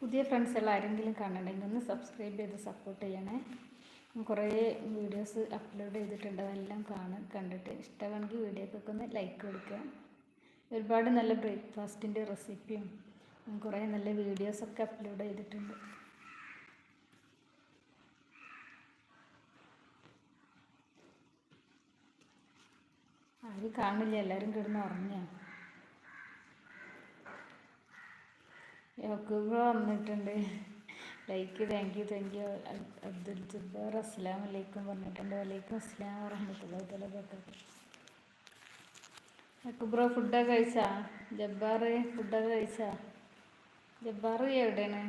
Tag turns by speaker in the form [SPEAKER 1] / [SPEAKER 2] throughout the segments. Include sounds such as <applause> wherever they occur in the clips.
[SPEAKER 1] പുതിയ ഫ്രണ്ട്സുകൾ ആരെങ്കിലും കാണണമെങ്കിൽ ഒന്ന് സബ്സ്ക്രൈബ് ചെയ്ത് സപ്പോർട്ട് ചെയ്യണേ. കുറേ വീഡിയോസ് അപ്ലോഡ് ചെയ്തിട്ടുണ്ട് അതെല്ലാം കാണ കണ്ടിട്ട് ഇഷ്ടമാണെങ്കിൽ വീഡിയോക്കൊക്കെ ഒന്ന് ലൈക്ക് കൊടുക്കുക. ഒരുപാട് നല്ല ബ്രേക്ക്ഫാസ്റ്റിന്റെ റെസിപ്പിയും കുറേ നല്ല വീഡിയോസൊക്കെ അപ്ലോഡ് ചെയ്തിട്ടുണ്ട്. ആരും കാണില്ല എല്ലാവരും കിടന്ന് ഉറങ്ങിയ യക്കൂബ് വന്നിട്ടുണ്ട്. Like thank you thank you Abdul Jabbar അസ്സാം വലൈക്കും പറഞ്ഞിട്ടുണ്ട്. വലൈക്കും അസ്സലാം വറഹമത്തുള്ള തല യക്കൂബ്രോ ഫുഡൊക്കെ കഴിച്ചാ? ജബ്ബാർ ഫുഡൊക്കെ കഴിച്ചാ? ജബ്ബാർ എവിടെയാണ്?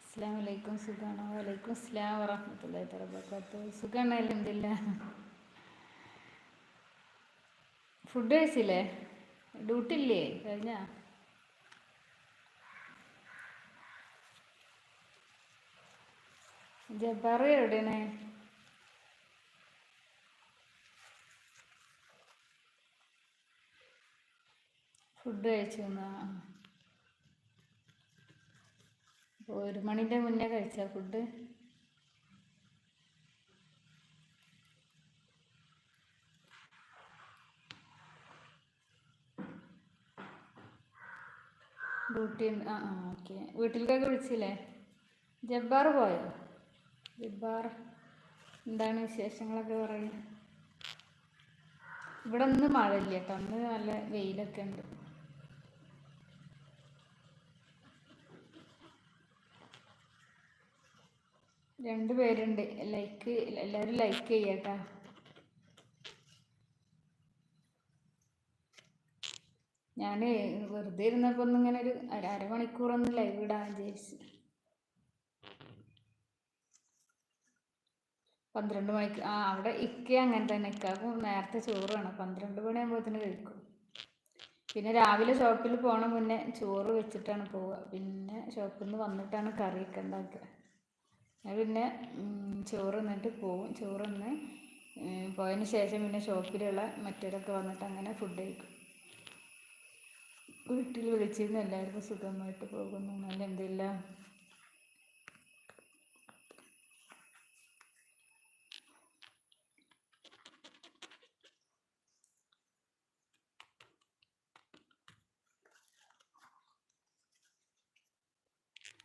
[SPEAKER 1] അസ്സാം വലൈക്കും സുഖാണോ? വലൈക്കും അസ്സാം വറഹമത്തുള്ള തല ബർക്കാത്തു സുഖാണ് അലഹമില്ല ഫുഡ് കഴിച്ചില്ലേ? ഡ്യൂട്ടി ഇല്ലേ? കഴിഞ്ഞാ? ജബ്ബാറ് എവിടെയാണ്? ഫുഡ് കഴിച്ചു ഒരു മണിന്റെ മുന്നേ കഴിച്ച ഫുഡ്? ഡ്യൂട്ടി ആ ഓക്കെ. വീട്ടിലേക്കൊക്കെ വിളിച്ചില്ലേ? ജബ്ബാർ പോയോ? ജബ്ബാർ എന്താണ് വിശേഷങ്ങളൊക്കെ പറയുന്നത് ഇവിടെ ഒന്ന് ഇല്ല കേട്ടോ. അന്ന് നല്ല വെയിലൊക്കെ ഉണ്ട്. രണ്ട് പേരുണ്ട്. ലൈക്ക് എല്ലാവരും ലൈക്ക് ചെയ്യട്ടാ ഞാൻ വെറുതെ ഇരുന്നപ്പോൾ ഒന്നിങ്ങനെ ഒരു അര അരമണിക്കൂറൊന്ന് ലൈവ് ഇടാൻ വിചാരിച്ചു. പന്ത്രണ്ട് മണിക്ക് ആ അവിടെ ഇക്ക അങ്ങനെ തന്നെ. ഇക്കാക്കും നേരത്തെ ചോറ് വേണം. പന്ത്രണ്ട് മണിയാകുമ്പോഴത്തേന് കഴിക്കും. പിന്നെ രാവിലെ ഷോപ്പിൽ പോണ മുന്നേ ചോറ് വെച്ചിട്ടാണ് പോവുക. പിന്നെ ഷോപ്പിൽ നിന്ന് വന്നിട്ടാണ് കറിയൊക്കെ ഉണ്ടാക്കുക. ഞാൻ പിന്നെ ചോറ് തിന്നിട്ട് പോവും. ചോറ് തിന്ന് പോയതിന് ശേഷം പിന്നെ ഷോപ്പിലുള്ള മറ്റവരൊക്കെ വന്നിട്ട് അങ്ങനെ ഫുഡ് കഴിക്കും. വീട്ടിൽ വിളിച്ചിരുന്നു. എല്ലാവർക്കും സുഖമായിട്ട് പോകുന്നു. നല്ല എന്തില്ല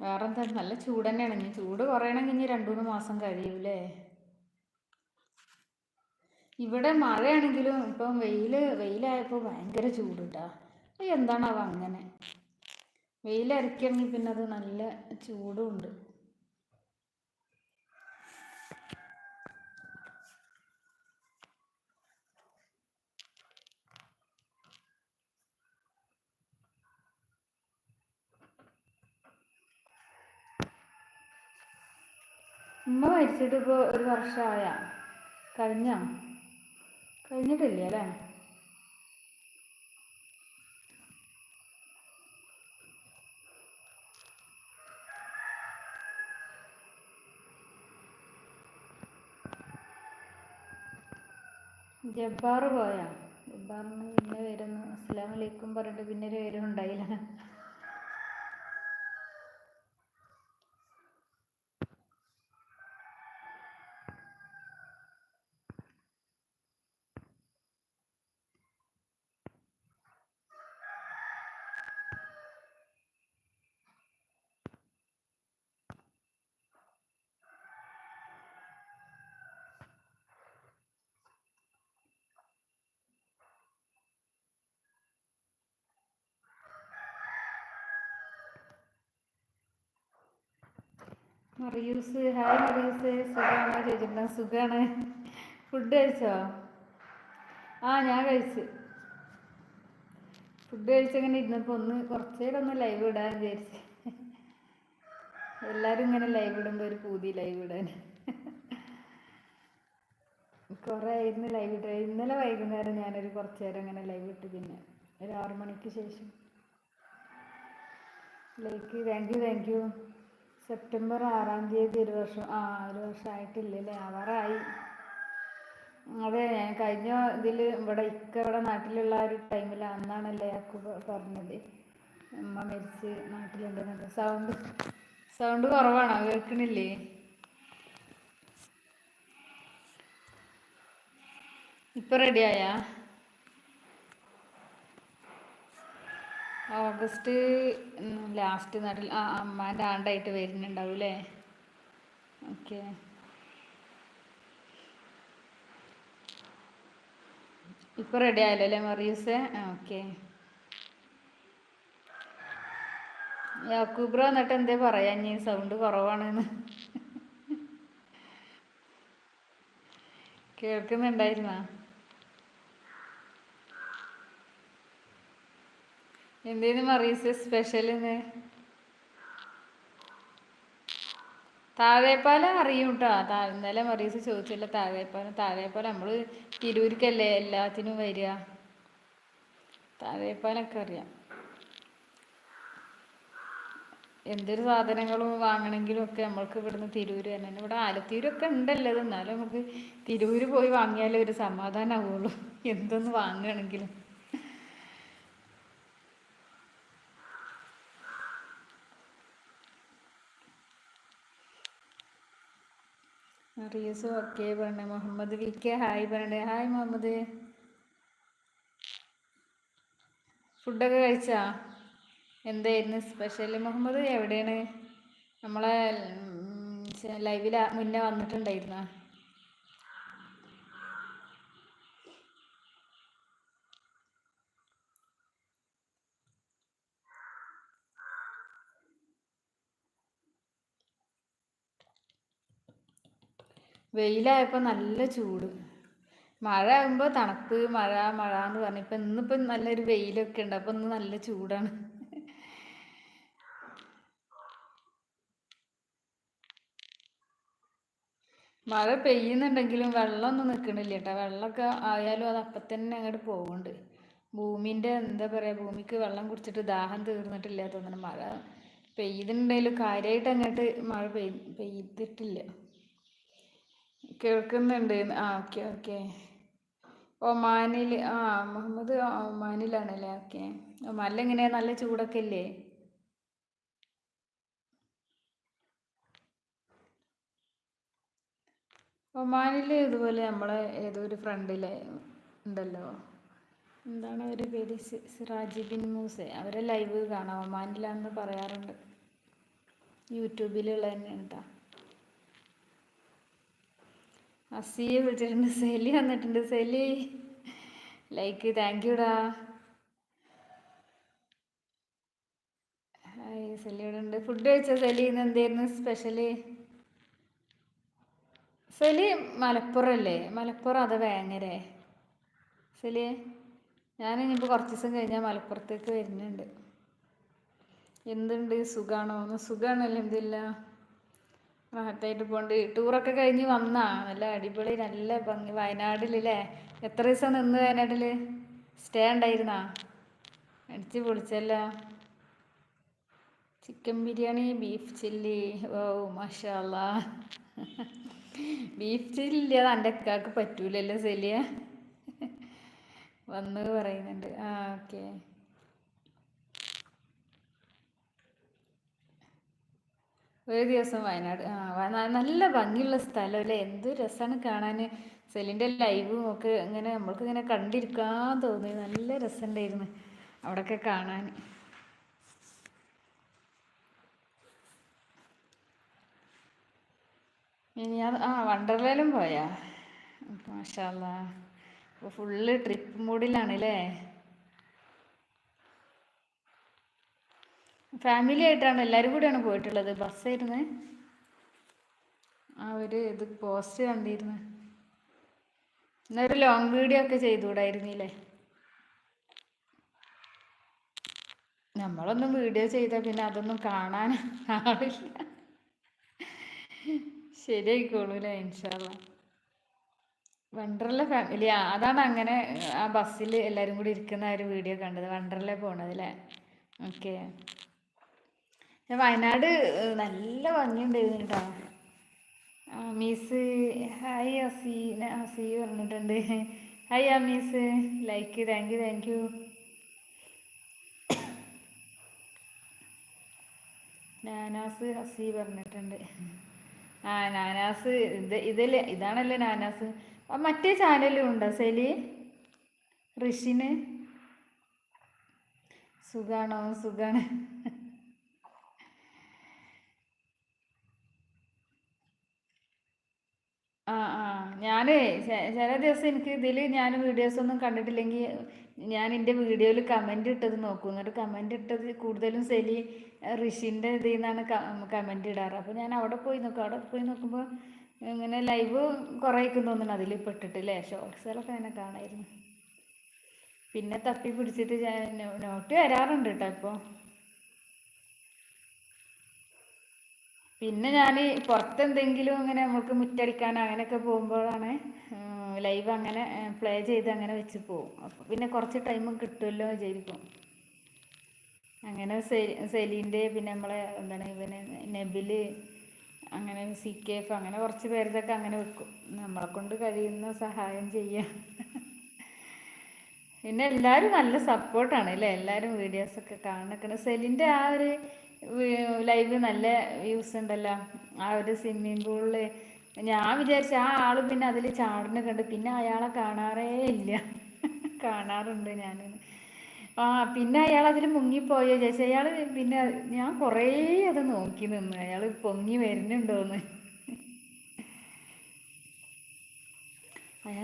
[SPEAKER 1] വേറെ എന്താ നല്ല ചൂട് തന്നെയാണ് ഇനി ചൂട് കുറയണമെങ്കിൽ ഇനി രണ്ടു മൂന്ന് മാസം കഴിയൂലേ? ഇവിടെ മഴയാണെങ്കിലും ഇപ്പം വെയിൽ വെയിലായപ്പോൾ ഭയങ്കര ചൂട് കേട്ടോ എന്താണാവോ അങ്ങനെ? വെയിലരക്കണമെങ്കിൽ പിന്നെ അത് നല്ല ചൂടും ഉമ്മ മരിച്ചിട്ട് ഇപ്പോൾ ഒരു വർഷമായ കഴിഞ്ഞ? കഴിഞ്ഞിട്ടില്ല അല്ലേ? ജബ്ബാർ പോയാ? ജബ്ബാറിന് പിന്നെ വരുന്നു അസ്സാം പറഞ്ഞിട്ട് പിന്നെ ഒരു വിവരം ഉണ്ടായില്ല. മറിയൂസ്. ഹായ് മറിയൂസ്. സുഖമാണോ ചോദിച്ചിട്ടുണ്ടോ സുഖമാണ് ഫുഡ് കഴിച്ചോ? ആ ഞാൻ കഴിച്ച്. ഫുഡ് കഴിച്ചങ്ങനെ ഇരുന്നപ്പോൾ ഒന്ന് കുറച്ച് ഒന്ന് ലൈവ് ഇടാൻ വിചാരിച്ച്. എല്ലാവരും ഇങ്ങനെ ലൈവ് ഇടുമ്പോൾ ഒരു പൂതി ലൈവ് ഇടാൻ കുറേ ആയിരുന്നു ലൈവ് ഇട്ട് ഇന്നലെ വൈകുന്നേരം ഞാനൊരു കുറച്ച് നേരം അങ്ങനെ ലൈവ് ഇട്ട് പിന്നെ ഒരു ആറു മണിക്ക് ശേഷം. Like. Thank you thank you. September ആറാം തീയതി ഒരു വർഷം ആ ഒരു വർഷമായിട്ടില്ലല്ലേ ആവാറായി അതെ ഞാൻ കഴിഞ്ഞ ഇതിൽ ഇവിടെ ഇക്ക ഇവിടെ നാട്ടിലുള്ള ഒരു ടൈമിൽ അന്നാണല്ലേ അക്കു പറഞ്ഞത്. അമ്മ മരിച്ച് നാട്ടിലുണ്ടെന്നുണ്ട് സൗണ്ട് സൗണ്ട് കുറവാണോ? കേൾക്കണില്ലേ? ഇപ്പൊ റെഡിയായാ ഓഗസ്റ്റ് ലാസ്റ്റ് നാട്ടിൽ ആ അമ്മാന്റെ ആണ്ടായിട്ട് വരുന്നുണ്ടാവും അല്ലേ ഓക്കെ ഇപ്പോൾ റെഡി ആയല്ലോ അല്ലേ മറിയൂസ് ഓക്കെ യാക്കൂബ്ര എന്നിട്ട് എന്തേ പറയാ? ഇനി സൗണ്ട് കുറവാണെന്ന്. കേൾക്കുന്നുണ്ടായിരുന്നാ? എന്തേലും മറീസ് സ്പെഷ്യൽ ഇന്ന് താഴേപ്പാലം അറിയും കേട്ടോ ഇന്നലെ മറീസ് ചോദിച്ചില്ല താഴേപ്പാലം താഴേപ്പാലം നമ്മൾ തിരൂർക്കല്ലേ എല്ലാത്തിനും വരിക. താഴേപ്പാലൊക്കെ അറിയാം. എന്തൊരു സാധനങ്ങളും വാങ്ങണമെങ്കിലും ഒക്കെ നമ്മൾക്ക് ഇവിടുന്ന് തിരൂര് തന്നെ. ഇവിടെ ആലത്തൂരൊക്കെ ഉണ്ടല്ലോ എന്നാലും നമുക്ക് തിരൂര് പോയി വാങ്ങിയാലേ ഒരു സമാധാനമാവുള്ളൂ എന്തൊന്ന് വാങ്ങുകയാണെങ്കിലും റിയസ് ഓക്കെ പറഞ്ഞേ. മുഹമ്മദ് വി കെ ഹായ് പറഞ്ഞേ. ഹായ് മുഹമ്മദ്. ഫുഡൊക്കെ കഴിച്ചാ? എന്തായിരുന്നു സ്പെഷ്യൽ മുഹമ്മദ് എവിടെയാണ്? നമ്മളെ ലൈവിൽ മുന്നേ വന്നിട്ടുണ്ടായിരുന്ന? വെയിലായപ്പോൾ നല്ല ചൂട്. മഴ ആകുമ്പോൾ തണുപ്പ് മഴ മഴ എന്ന് പറഞ്ഞു. ഇപ്പം ഇന്നിപ്പം നല്ലൊരു വെയിലൊക്കെ ഉണ്ട്. അപ്പം ഇന്ന് നല്ല ചൂടാണ്. മഴ പെയ്യുന്നുണ്ടെങ്കിലും വെള്ളമൊന്നും നിൽക്കണില്ല കേട്ടോ. വെള്ളമൊക്കെ ആയാലും അത് അപ്പം തന്നെ അങ്ങോട്ട് പോകുന്നുണ്ട് ഭൂമിന്റെ എന്താ പറയുക ഭൂമിക്ക് വെള്ളം കുടിച്ചിട്ട് ദാഹം തീർന്നിട്ടില്ല തോന്നുന്നു. മഴ പെയ്യുന്നുണ്ടെങ്കിലും കാര്യമായിട്ട് അങ്ങോട്ട് മഴ പെയ് പെയ്തിട്ടില്ല. കേൾക്കുന്നുണ്ട്. ആ ഓക്കെ ഓക്കെ. ഒമാനിൽ ആ മുഹമ്മദ് ഒമാനിലാണല്ലേ? ഓക്കെ. ഒമാനിൽ എങ്ങനെയാ നല്ല ചൂടൊക്കെ ഇല്ലേ? ഒമാനിൽ ഇതുപോലെ നമ്മളെ ഏതോ ഒരു ഫ്രണ്ടിലെ ഉണ്ടല്ലോ. എന്താണ് ഒരു പേര്? സിറാജി ബിൻ മൂസെ. അവരെ ലൈവ് കാണാം. ഒമാനിലാണെന്ന് പറയാറുണ്ട്. യൂട്യൂബിലുള്ള തന്നെ കേട്ടോ അസിയെ വിളിച്ചിട്ടുണ്ട് സെലി വന്നിട്ടുണ്ട്. സെലി ലൈക്ക് താങ്ക് യുടാ ഹായ് സെലി ഇവിടെ ഉണ്ട്. ഫുഡ് കഴിച്ച സെലി? ഇന്ന് എന്തായിരുന്നു സ്പെഷ്യൽ സെലി മലപ്പുറം അല്ലേ മലപ്പുറം അത് വേങ്ങരേ. സെലി ഞാൻ ഇനിയിപ്പോൾ കുറച്ച് ദിവസം കഴിഞ്ഞാൽ മലപ്പുറത്തേക്ക് വരുന്നുണ്ട്. എന്തുണ്ട്? സുഖാണോ? സുഖമാണല്ലോ എന്തില്ല? റാഹത്തായിട്ട് പോണ്ട്. ടൂറൊക്കെ കഴിഞ്ഞ് വന്നാ. നല്ല അടിപൊളി നല്ല ഭംഗി. വയനാട്ടിലല്ലേ എത്ര ദിവസം നിന്ന് വയനാട്ടിൽ സ്റ്റേ ഉണ്ടായിരുന്നാ? അടിച്ച് പൊളിച്ചല്ലോ. ചിക്കൻ ബിരിയാണി ബീഫ് ചില്ലി ഓ മഷാല ബീഫ് ചില്ലി അത് എന്റെ അക്കാക്ക് പറ്റൂലല്ലോ സെലിയ. വന്ന് പറയുന്നുണ്ട്. ആ ഓക്കെ ഒരു ദിവസം വയനാട് നല്ല ഭംഗിയുള്ള സ്ഥലം അല്ലേ? എന്ത് രസമാണ് കാണാൻ സെലിന്റെ ലൈവും ഒക്കെ ഇങ്ങനെ നമ്മൾക്ക് ഇങ്ങനെ കണ്ടിരിക്കാൻ തോന്നി. നല്ല രസമുണ്ടായിരുന്നു അവിടെയൊക്കെ കാണാൻ. ഞാൻ ആ വണ്ടർലയിലും പോയാ. മാഷാല്ല ഫുള്ള് ട്രിപ്പ് മൂഡിലാണ് അല്ലേ ഫാമിലി ആയിട്ടാണ് എല്ലാവരും കൂടിയാണ് പോയിട്ടുള്ളത്. ബസ്സായിരുന്നു ആ ഒരു ഇത് പോസ്റ്റ് കണ്ടിരുന്നു. എന്നൊരു ലോങ് വീഡിയോ ഒക്കെ ചെയ്തുകൂടായിരുന്നില്ലേ? നമ്മളൊന്നും വീഡിയോ ചെയ്താൽ പിന്നെ അതൊന്നും കാണാൻ ആളില്ല. ശരിയായിക്കോളൂല്ലേ ഇൻഷാല്ല വണ്ടർല ഫാമിലി അതാണ് അങ്ങനെ ആ ബസ്സിൽ എല്ലാവരും കൂടി ഇരിക്കുന്ന ഒരു വീഡിയോ കണ്ടത്. വണ്ടർല പോണത് അല്ലേ ഓക്കെ വയനാട് നല്ല ഭംഗിയുണ്ടായിരുന്നു കേട്ടോ മീസ് ഹായ് അസി അസി പറഞ്ഞിട്ടുണ്ട്. ഹായ് ആ മീസ് like thank you thank you നാനാസ് ഹസി പറഞ്ഞിട്ടുണ്ട്. ആ നാനാസ് ഇത് ഇതല്ലേ ഇതാണല്ലേ നാനാസ്. മറ്റേ ചാനലും ഉണ്ടോ സെലി? ഋഷിന് സുഖാണോ? സുഖാണ്. ആ ആ. ഞാൻ ചില ദിവസം എനിക്ക് ഇതിൽ ഞാൻ വീഡിയോസ് ഒന്നും കണ്ടിട്ടില്ലെങ്കിൽ ഞാൻ എന്റെ വീഡിയോയിൽ കമന്റ് ഇട്ടത് നോക്കും. എന്നിട്ട് കമന്റ് ഇട്ടത് കൂടുതലും സെലി ഋഷിന്റെ ഇതിൽ നിന്നാണ് കമന്റ് ഇടാറ്. അപ്പോൾ ഞാൻ അവിടെ പോയി നോക്കും. അവിടെ പോയി നോക്കുമ്പോൾ ഇങ്ങനെ ലൈവ് കുറേ ഒക്കെ തോന്നുന്നു അതിൽ പെട്ടിട്ട് അല്ലേ ഷോർട്സുകളൊക്കെ അങ്ങനെ കാണായിരുന്നു. പിന്നെ തപ്പി പിടിച്ചിട്ട് ഞാൻ നോട്ട് വരാറുണ്ട് കേട്ടോ ഇപ്പോൾ പിന്നെ ഞാൻ പുറത്ത് എന്തെങ്കിലും അങ്ങനെ നമുക്ക് മുറ്റടിക്കാൻ അങ്ങനെയൊക്കെ പോകുമ്പോഴാണ് ലൈവ് അങ്ങനെ പ്ലേ ചെയ്ത് അങ്ങനെ വെച്ച് പോകും. അപ്പോൾ പിന്നെ കുറച്ച് ടൈം കിട്ടുമല്ലോ വിചാരിക്കും. അങ്ങനെ സെലീന്റെ പിന്നെ നമ്മളെ എന്താണ് ഇവന് നെബിൽ അങ്ങനെ സി കെ എഫ് അങ്ങനെ കുറച്ച് പേരുതൊക്കെ അങ്ങനെ വെക്കും. നമ്മളെ കൊണ്ട് കഴിയുന്ന സഹായം ചെയ്യാം. പിന്നെ എല്ലാവരും നല്ല സപ്പോർട്ടാണ് അല്ലേ? എല്ലാവരും വീഡിയോസൊക്കെ കാണുന്നത് സെലിന്റെ ആ ഒരു ലൈവ് നല്ല വ്യൂസ് ഉണ്ടല്ലോ. ആ ഒരു സ്വിമ്മിങ് പൂളിൽ ഞാൻ വിചാരിച്ച ആ ആൾ പിന്നെ അതിൽ ചാടുന്ന കണ്ട് പിന്നെ അയാളെ കാണാറേ ഇല്ല. <laughs> കാണാറുണ്ട് ഞാൻ ആ പിന്നെ അയാൾ അതിൽ മുങ്ങിപ്പോയോ. ചേച്ചി അയാൾ പിന്നെ ഞാൻ കുറേ അത് നോക്കി നിന്ന്. അയാൾ പൊങ്ങി വരുന്നുണ്ടോന്ന്.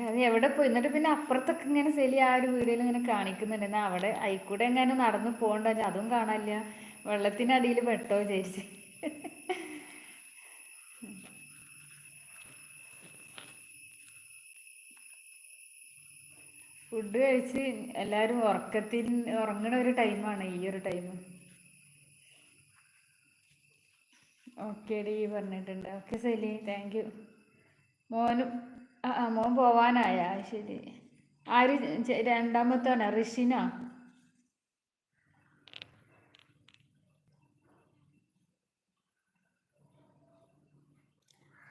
[SPEAKER 1] അത് എവിടെ പോയി? എന്നിട്ട് പിന്നെ അപ്പുറത്തൊക്കെ ഇങ്ങനെ സെലി ആ ഒരു വീഡിയോയിൽ ഇങ്ങനെ കാണിക്കുന്നുണ്ട്. എന്നാൽ അവിടെ അയിക്കൂടെ എങ്ങനെ നടന്നു പോകണ്ട? അതും കാണാനില്ല. വെള്ളത്തിനടിയിൽ പെട്ടോ വിചാരിച്ച്. ഫുഡ് കഴിച്ച് എല്ലാവരും ഉറക്കത്തിൽ ഉറങ്ങണ ഒരു ടൈമാണ് ഈ ഒരു ടൈം. ഓക്കെ ഡി പറഞ്ഞിട്ടുണ്ട്. ഓക്കെ ശരി താങ്ക് യു മോനും ആ മോൻ പോവാനായ ശരി. ആര് രണ്ടാമത്തോനാ? ഋഷിനാ?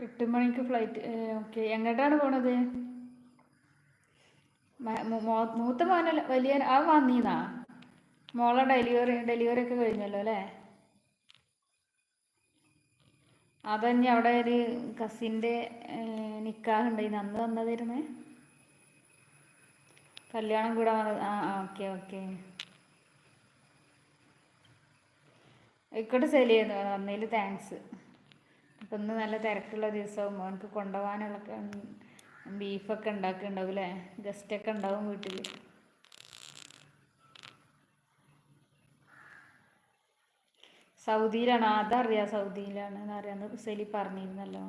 [SPEAKER 1] എട്ട് മണിക്ക് ഫ്ലൈറ്റ് ഓക്കെ എങ്ങോട്ടാണ് പോണത്? മൂത്ത മോനല്ല വലിയ ആ വന്നീന്നാ? മോളെ ഡെലിവറി ഡെലിവറി ഒക്കെ കഴിഞ്ഞല്ലോ അല്ലേ? അതന്നെ അവിടെ ഒരു കസിന്റെ നിക്കാഹ് ഉണ്ടായിരുന്നു അന്ന് വന്നതായിരുന്നേ? കല്യാണം കൂടാൻ വന്നത് ആ ആ ഓക്കെ ഓക്കെ ഇക്കോട്ട് സെൽ ചെയ്യുന്നു വന്നതിൽ താങ്ക്സ് അപ്പം ഇന്ന് നല്ല തിരക്കുള്ള ദിവസവും മോനക്ക് കൊണ്ടുപോകാനുള്ള ബീഫൊക്കെ ഉണ്ടാക്കുന്നുണ്ടാവും അല്ലേ ഗസ്റ്റൊക്കെ ഉണ്ടാവും വീട്ടിൽ സൗദിയിലാണ്. അതറിയാം സൗദിയിലാണ് എന്നറിയാന്ന് സെലി പറഞ്ഞിരുന്നല്ലോ.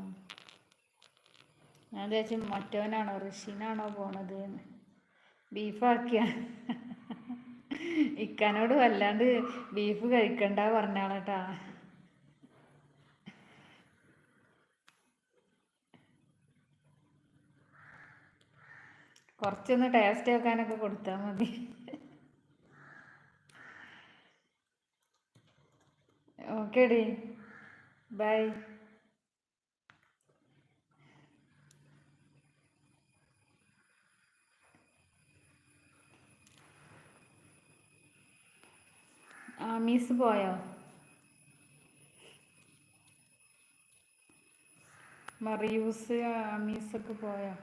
[SPEAKER 1] ഞാൻ വിചാരിച്ചു മറ്റവനാണോ ഋഷിനാണോ പോണത് ബീഫാക്കിയ. ഇക്കാനോട് വല്ലാണ്ട് ബീഫ് കഴിക്കണ്ട പറഞ്ഞാളട്ടാ കുറച്ചൊന്ന് ടേസ്റ്റ് വെക്കാനൊക്കെ കൊടുത്താൽ മതി. ഓക്കെ ഡി ബൈ ആ മിസ് പോയോ? മറിയൂസ് ഒക്കെ പോയോ?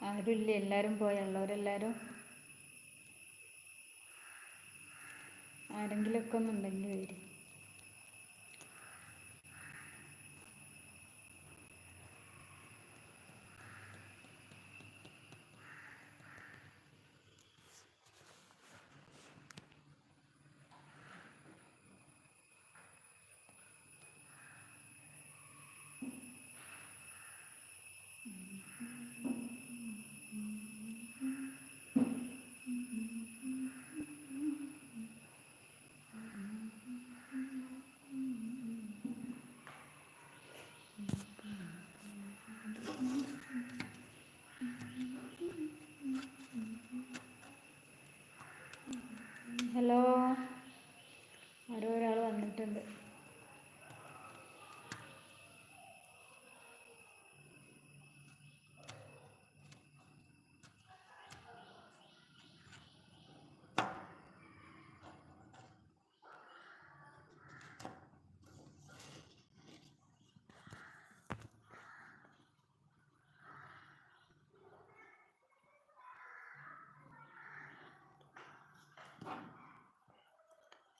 [SPEAKER 1] ആരുമില്ല എല്ലാവരും പോയുള്ളവരെല്ലാവരും ആരെങ്കിലുമൊക്കെ ഒന്നുണ്ടെങ്കിൽ വരും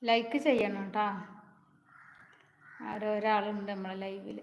[SPEAKER 1] ലൈക്ക് ചെയ്യണം കേട്ടോ ആരോ ഒരാളുണ്ട് നമ്മളെ ലൈവിൽ